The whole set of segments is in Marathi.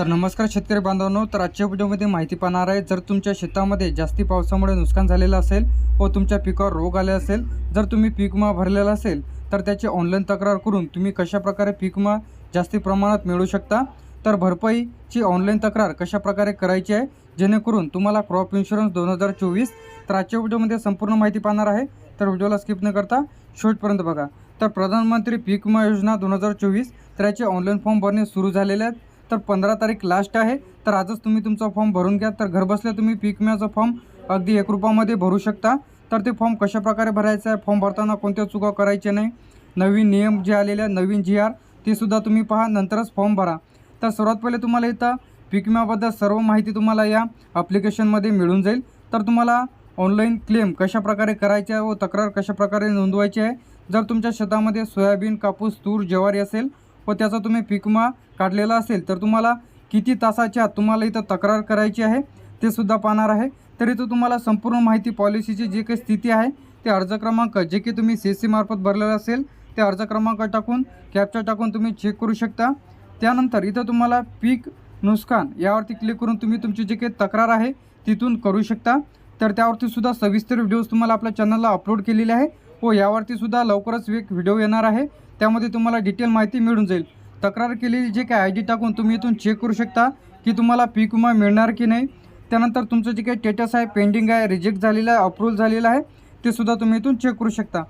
तर नमस्कार शेतकरी बांधवांनो तर आजच्या व्हिडिओमध्ये माहिती पाहणार आहे जर तुमच्या शेतामध्ये जास्ती पावसामुळे नुकसान झालेलं असेल व तुमच्या पिकावर रोग आले असेल जर तुम्ही पीक विमा भरलेला असेल तर त्याची ऑनलाईन तक्रार करून तुम्ही कशाप्रकारे पीक विमा जास्ती प्रमाणात मिळवू शकता? तर भरपाईची ऑनलाईन तक्रार कशाप्रकारे करायची आहे जेणेकरून तुम्हाला क्रॉप इन्शुरन्स दोन हजार चोवीस तर आजच्या व्हिडिओमध्ये संपूर्ण माहिती पाहणार आहे तर व्हिडिओला स्किप न करता शेवटपर्यंत बघा. तर प्रधानमंत्री पीक विमा योजना दोन हजार चोवीस तर याचे ऑनलाईन फॉर्म भरणे सुरू झालेले आहेत. तर पंधरा तारीख लास्ट आहे. तर आजच तुम्ही तुमचा फॉर्म भरून घ्या. तर घरबसल्या तुम्ही पीक विम्याचा फॉर्म अगदी एक रुपयामध्ये भरू शकता. तर ते फॉर्म कशाप्रकारे भरायचं आहे? फॉर्म भरताना कोणत्या चुका करायच्या नाही? नवीन नियम जे आलेले आहे नवीन जी आर ते सुद्धा तुम्ही पहा. नंतरच फॉर्म भरा. तर सर्वात पहिले तुम्हाला इथं पीक विम्याबद्दल सर्व माहिती तुम्हाला या ॲप्लिकेशनमध्ये मिळून जाईल. तर तुम्हाला ऑनलाईन क्लेम कशाप्रकारे करायचे आहे व तक्रार कशाप्रकारे नोंदवायची आहे? जर तुमच्या शेतामध्ये सोयाबीन कापूस तूर ज्वारी असेल व त्याचा तुम्ही पीक विमा काढलेला असेल तर तुम्हाला किती तासाच्या आत तुम्हाला इथं तक्रार करायची आहे ते सुद्धा पाहणार आहे. तर इथं तुम्हाला संपूर्ण माहिती पॉलिसीची जी काही स्थिती आहे ते अर्ज क्रमांक जे की तुम्ही सी सी मार्फत भरलेला असेल ते अर्ज क्रमांक टाकून कॅप्चा टाकून तुम्ही चेक करू शकता. त्यानंतर इथं तुम्हाला पीक नुकसान यावरती क्लिक करून तुम्ही तुमची जी काही तक्रार आहे तिथून करू शकता. तर त्यावरती सुद्धा सविस्तर व्हिडिओज तुम्हाला आपल्या चॅनलला अपलोड केलेले आहे. व यावरती सुद्धा लवकरच एक व्हिडिओ येणार आहे. त्यामध्ये तुम्हाला डिटेल माहिती मिळून जाईल. तक्रार केलेली जे काही आय डी टाकून तुम्ही इथून चेक करू शकता की तुम्हाला पीक विमा मिळणार की नाही. त्यानंतर तुमचं जे काही स्टेटस आहे पेंडिंग आहे रिजेक्ट झालेलं आहे अप्रूव्ह झालेलं आहे ते सुद्धा तुम्ही इथून चेक करू शकता.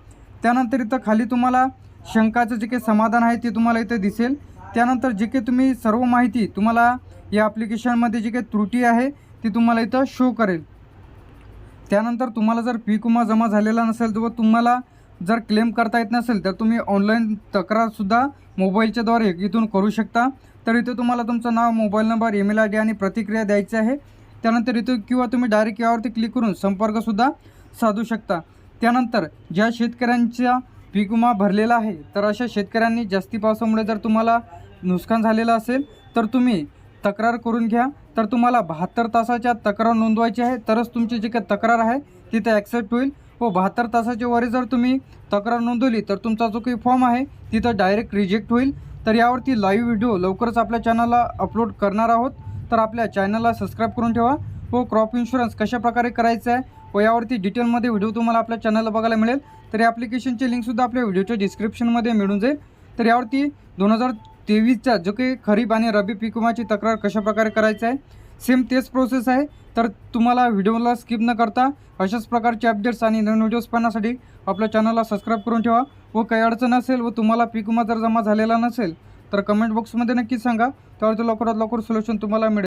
त्यानंतर इथं खाली तुम्हाला शंकाचं जे काही समाधान आहे ते तुम्हाला इथं दिसेल. त्यानंतर जे काही तुम्ही सर्व माहिती तुम्हाला या ॲप्लिकेशनमध्ये जी काही त्रुटी आहे ती तुम्हाला इथं शो करेल. त्यानंतर तुम्हाला जर पीक विमा जमा झालेला नसेल तर तुम्हाला जर क्लेम करता येत नसेल तर तुम्ही ऑनलाईन तक्रारसुद्धा मोबाईलच्याद्वारे इथून करू शकता. तर इथे तुम्हाला तुमचं नाव mobile number email I D आणि प्रतिक्रिया द्यायची आहे. त्यानंतर इथे किंवा तुम्ही डायरेक्ट यावरती क्लिक करून संपर्कसुद्धा साधू शकता. त्यानंतर ज्या शेतकऱ्यांचा पीक विमा भरलेला आहे तर अशा शेतकऱ्यांनी जास्ती पावसामुळे जर तुम्हाला नुकसान झालेलं असेल तर तुम्ही तक्रार करून घ्या. तर तुम्हाला बहात्तर तासाच्या तक्रार नोंदवायची आहे. तरच तुमची जी काही तक्रार आहे तिथे ॲक्सेप्ट होईल. व बहात्तर तासाच्या वरी जर तुम्ही तक्रार नोंदवली तर तुमचा जो काही फॉर्म आहे तिथं डायरेक्ट रिजेक्ट होईल. तर यावरती लाईव्ह व्हिडिओ लवकरच आपल्या चॅनलला अपलोड करणार आहोत. तर आपल्या चॅनलला सबस्क्राईब करून ठेवा. व क्रॉप इन्शुरन्स कशाप्रकारे करायचं आहे व यावरती डिटेलमध्ये व्हिडिओ तुम्हाला आपल्या चॅनलला बघायला मिळेल. तर या ॲप्लिकेशनची लिंकसुद्धा आपल्या व्हिडिओच्या डिस्क्रिप्शनमध्ये मिळून जाईल. तर यावरती दोन हजार तेवीसचा जो काही खरीप आणि रब्बी पीक विमाची तक्रार कशाप्रकारे करायचं आहे सेम तेच प्रोसेस आहे. तर तुम्हाला व्हिडिओला स्किप न करता अशाच प्रकारचे अपडेट्स आणि नवीन व्हिडिओज पाहण्यासाठी आपल्या चॅनलला सबस्क्राईब करून ठेवा. व काही अडचण असेल व तुम्हाला पीक विमा जर जमा झालेला नसेल तर कमेंट बॉक्समध्ये नक्कीच सांगा. त्यावरती लवकरात लवकर सोल्युशन तुम्हाला मिळेल.